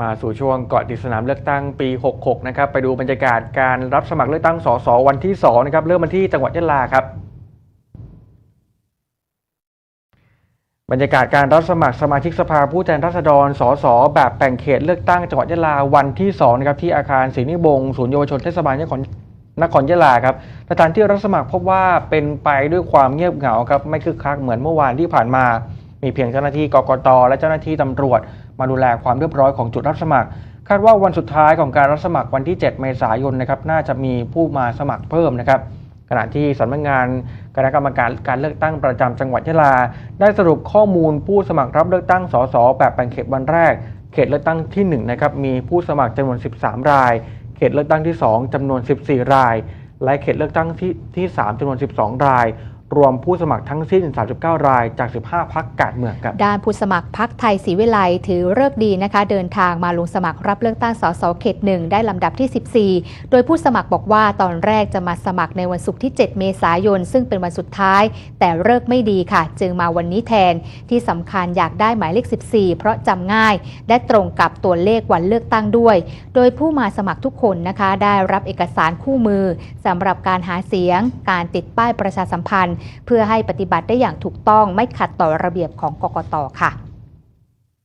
มาสู่ช่วงเกาะติดสนามเลือกตั้งปี 66 นะครับ ไปดูบรรยากาศการรับสมัครเลือกตั้งสสวันที่ 2 นะครับ เริ่มมาที่จังหวัดยะลาครับ บรรยากาศการรับสมัครสมาชิกสภาผู้แทนราษฎร สส แบบแบ่งเขตเลือกตั้งจังหวัดยะลาวันที่ 2 นะครับ ที่อาคารศรีนิบงศูนย์เยาวชนเทศบาลนครนครยะลาครับสถานที่รับสมัครพบว่าเป็นไปด้วยความเงียบเหงาครับ ไม่คึกคักเหมือนเมื่อวานที่ผ่านมา มีเพียงเจ้าหน้าที่กกตและเจ้าหน้าที่ตำรวจ มาดูแลความเรียบร้อยของจุดรับสมัคร คาดว่าวันสุดท้ายของการรับสมัครวันที่ 7 เมษายนนะครับน่าจะมีผู้มาสมัครเพิ่มนะครับขณะที่สำนักงานคณะกรรมการการเลือกตั้งประจำจังหวัดยะลา ได้สรุปข้อมูลผู้สมัครรับเลือกตั้งสสแบบแบ่งเขตวันแรก เขตเลือกตั้งที่1นะครับมีผู้สมัครจำนวน 13 ราย เขตเลือกตั้งที่ 2จำนวน 14 ราย และเขตเลือกตั้งที่ที่ 3จำนวน 12 ราย รวมผู้สมัครทั้งสิ้น 39 รายจาก 15 พักการเมืองครับ ด้านผู้สมัครพักไทยศรีวิไลถือเลิกดีนะคะ เดินทางมาลงสมัครรับเลือกตั้งสสเขตหนึ่งได้ลำดับที่ 14 โดยผู้สมัครบอกว่าตอนแรกจะมาสมัครในวันศุกร์ที่ 7 เมษายน ซึ่งเป็นวันสุดท้าย แต่เลิกไม่ดีค่ะ จึงมาวันนี้แทนที่สำคัญอยากได้หมายเลข 14 เพราะจำง่าย และตรงกับตัวเลขวันเลือกตั้งด้วย โดยผู้มาสมัครทุกคนนะคะ ได้รับเอกสารคู่มือสำหรับการหาเสียง การติดป้ายประชาสัมพันธ์เพื่อให้ปฏิบัติได้อย่างถูกต้องไม่ขัดต่อระเบียบของกกตค่ะ